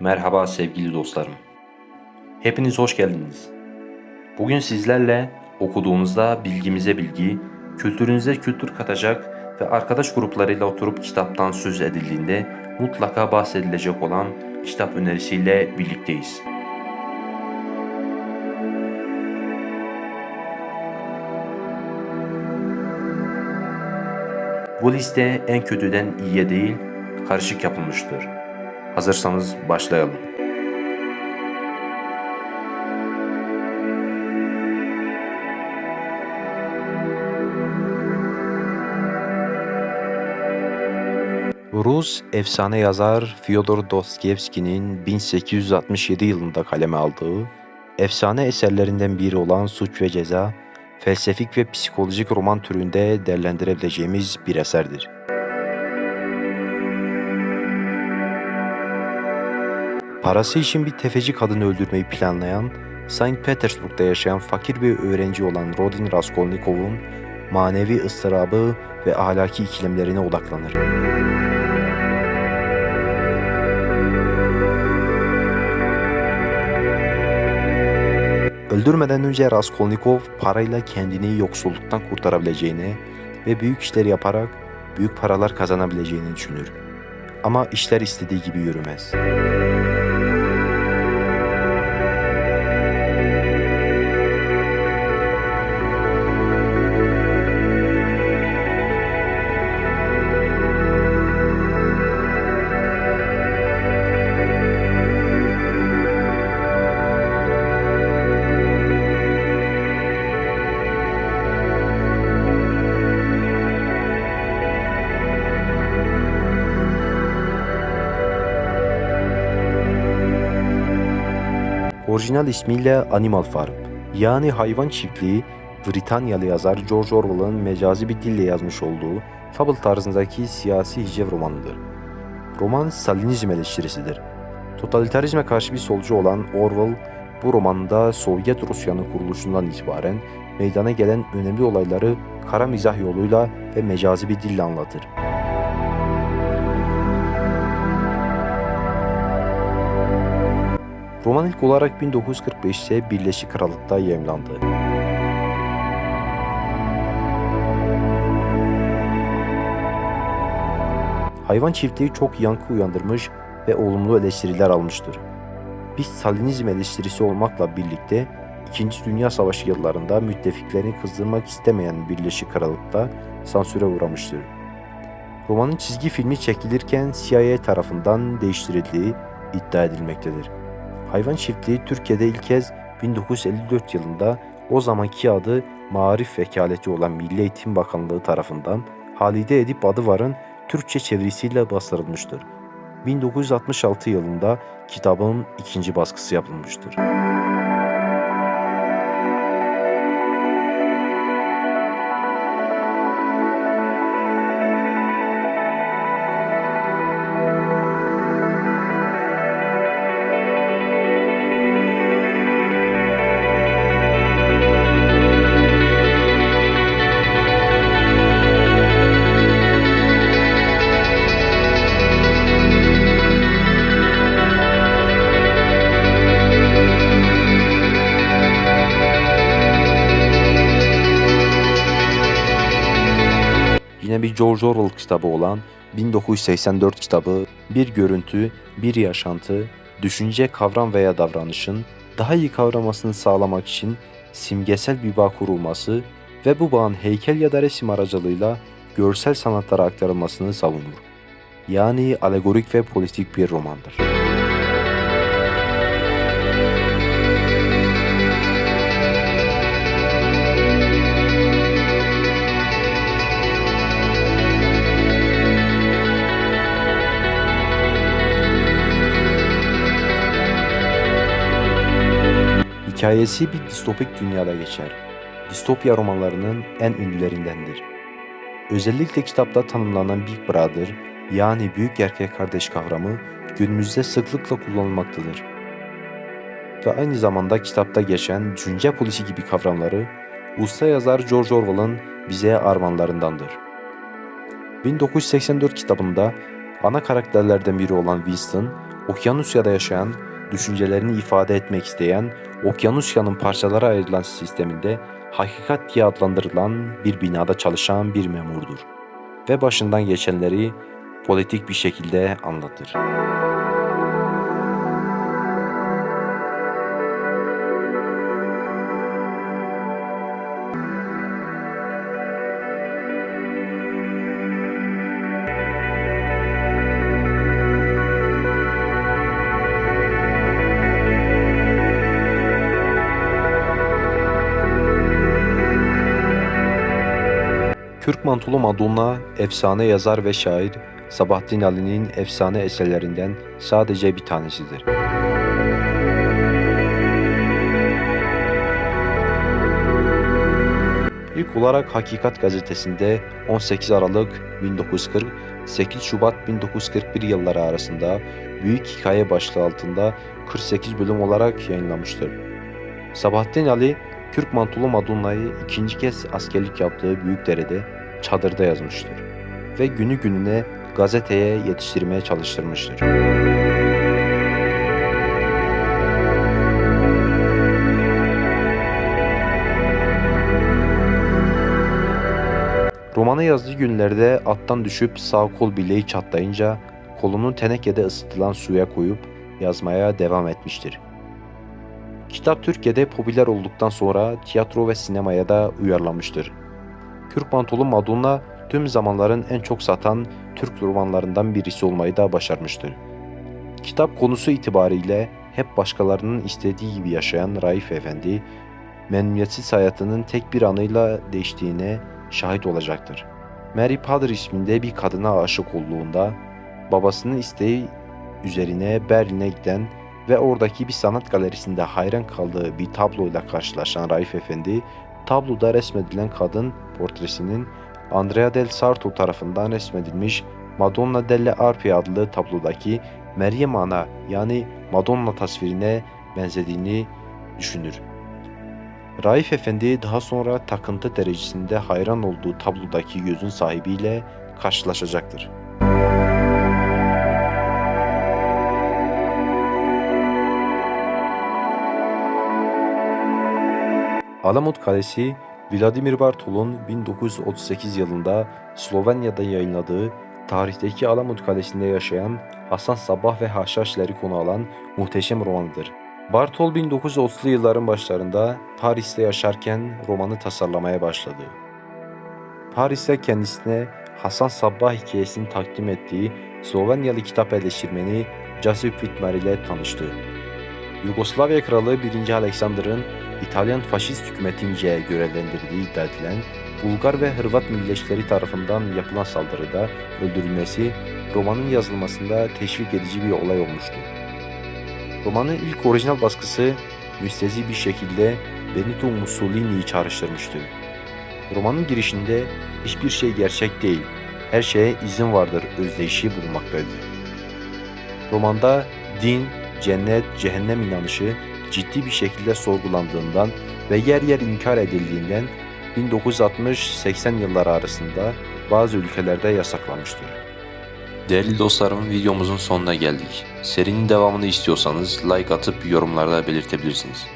Merhaba sevgili dostlarım. Hepiniz hoş geldiniz. Bugün sizlerle okuduğunuzda bilgimize bilgi, kültürünüze kültür katacak ve arkadaş gruplarıyla oturup kitaptan söz edildiğinde mutlaka bahsedilecek olan kitap önerisiyle birlikteyiz. Bu liste en kötüden iyiye değil, karışık yapılmıştır. Hazırsanız başlayalım. Rus efsane yazar Fyodor Dostoyevski'nin 1867 yılında kaleme aldığı efsane eserlerinden biri olan Suç ve Ceza, felsefik ve psikolojik roman türünde değerlendirebileceğimiz bir eserdir. Parası için bir tefeci kadını öldürmeyi planlayan, Saint Petersburg'da yaşayan fakir bir öğrenci olan Rodin Raskolnikov'un manevi ıstırabı ve ahlaki ikilemlerine odaklanır. Öldürmeden önce Raskolnikov parayla kendini yoksulluktan kurtarabileceğini ve büyük işler yaparak büyük paralar kazanabileceğini düşünür. Ama işler istediği gibi yürümez. Orijinal ismiyle Animal Farm yani hayvan çiftliği Britanyalı yazar George Orwell'ın mecazi bir dille yazmış olduğu fable tarzındaki siyasi hicv romanıdır. Roman Stalinizm eleştirisidir. Totalitarizme karşı bir solcu olan Orwell bu romanda Sovyet Rusya'nın kuruluşundan itibaren meydana gelen önemli olayları kara mizah yoluyla ve mecazi bir dille anlatır. Roman ilk olarak 1945'te Birleşik Krallık'ta yayımlandı. Hayvan çiftliği çok yankı uyandırmış ve olumlu eleştiriler almıştır. Bir Stalinizm eleştirisi olmakla birlikte İkinci Dünya Savaşı yıllarında müttefiklerini kızdırmak istemeyen Birleşik Krallık'ta sansüre uğramıştır. Romanın çizgi filmi çekilirken CIA tarafından değiştirildiği iddia edilmektedir. Hayvan çiftliği Türkiye'de ilk kez 1954 yılında o zamanki adı Marif Vekaleti olan Milli Eğitim Bakanlığı tarafından Halide Edip Adıvar'ın Türkçe çevirisiyle bastırılmıştır. 1966 yılında kitabın ikinci baskısı yapılmıştır. Bir George Orwell kitabı olan 1984 kitabı bir görüntü, bir yaşantı, düşünce, kavram veya davranışın daha iyi kavramasını sağlamak için simgesel bir bağ kurulması ve bu bağın heykel ya da resim aracılığıyla görsel sanatlara aktarılmasını savunur. Yani alegorik ve politik bir romandır. Hikayesi bir distopik dünyada geçer. Distopya romanlarının en ünlülerindendir. Özellikle kitapta tanımlanan Big Brother yani büyük erkek kardeş kavramı günümüzde sıklıkla kullanılmaktadır. Ve aynı zamanda kitapta geçen düşünce polisi gibi kavramları usta yazar George Orwell'ın bize armağanlarındandır. 1984 kitabında ana karakterlerden biri olan Winston, Okyanusya'da yaşayan, düşüncelerini ifade etmek isteyen, Okyanusya'nın parçalara ayrılan sisteminde hakikat diye adlandırılan bir binada çalışan bir memurdur ve başından geçenleri politik bir şekilde anlatır. Kürk Mantolu Madonna, efsane yazar ve şair Sabahattin Ali'nin efsane eserlerinden sadece bir tanesidir. İlk olarak Hakikat gazetesinde 18 Aralık 1940 8 Şubat 1941 yılları arasında Büyük Hikaye başlığı altında 48 bölüm olarak yayınlamıştır. Sabahattin Ali, Kürk Mantolu Madonna'yı ikinci kez askerlik yaptığı Büyükdere'de çadırda yazmıştır ve günü gününe gazeteye yetiştirmeye çalıştırmıştır. Romanı yazdığı günlerde attan düşüp sağ kol bileği çatlayınca kolunu tenekede ısıtılan suya koyup yazmaya devam etmiştir. Kitap Türkiye'de popüler olduktan sonra tiyatro ve sinemaya da uyarlanmıştır. Kürk Mantolu Madonna tüm zamanların en çok satan Türk romanlarından birisi olmayı da başarmıştır. Kitap konusu itibariyle hep başkalarının istediği gibi yaşayan Raif Efendi, memnuniyetsiz hayatının tek bir anıyla değiştiğine şahit olacaktır. Mary Potter isminde bir kadına aşık olduğunda babasının isteği üzerine Berlin'e giden ve oradaki bir sanat galerisinde hayran kaldığı bir tabloyla karşılaşan Raif Efendi, tabloda resmedilen kadın portresinin Andrea del Sarto tarafından resmedilmiş Madonna delle Arpi adlı tablodaki Meryem Ana yani Madonna tasvirine benzediğini düşünür. Raif Efendi daha sonra takıntı derecesinde hayran olduğu tablodaki gözün sahibiyle karşılaşacaktır. Alamut Kalesi, Vladimir Bartol'un 1938 yılında Slovenya'da yayınladığı tarihteki Alamut Kalesi'nde yaşayan Hasan Sabbah ve Haşhaşleri konu alan muhteşem romanıdır. Bartol 1930'lu yılların başlarında Paris'te yaşarken romanı tasarlamaya başladı. Paris'te kendisine Hasan Sabbah hikayesini takdim ettiği Slovenyalı kitap eleştirmeni Josip Whitmer ile tanıştı. Yugoslavya Kralı 1. Alexander'ın İtalyan faşist hükümetince görevlendirdiği iddia edilen Bulgar ve Hırvat milliyetçileri tarafından yapılan saldırıda öldürülmesi romanın yazılmasında teşvik edici bir olay olmuştu. Romanın ilk orijinal baskısı müstezi bir şekilde Benito Mussolini'yi çağrıştırmıştı. Romanın girişinde hiçbir şey gerçek değil, her şeye izin vardır özdeyişi bulunmaktaydı. Romanda din, cennet, cehennem inanışı ciddi bir şekilde sorgulandığından ve yer yer inkar edildiğinden 1960-80 yılları arasında bazı ülkelerde yasaklanmıştır. Değerli dostlarım videomuzun sonuna geldik. Serinin devamını istiyorsanız like atıp yorumlarda belirtebilirsiniz.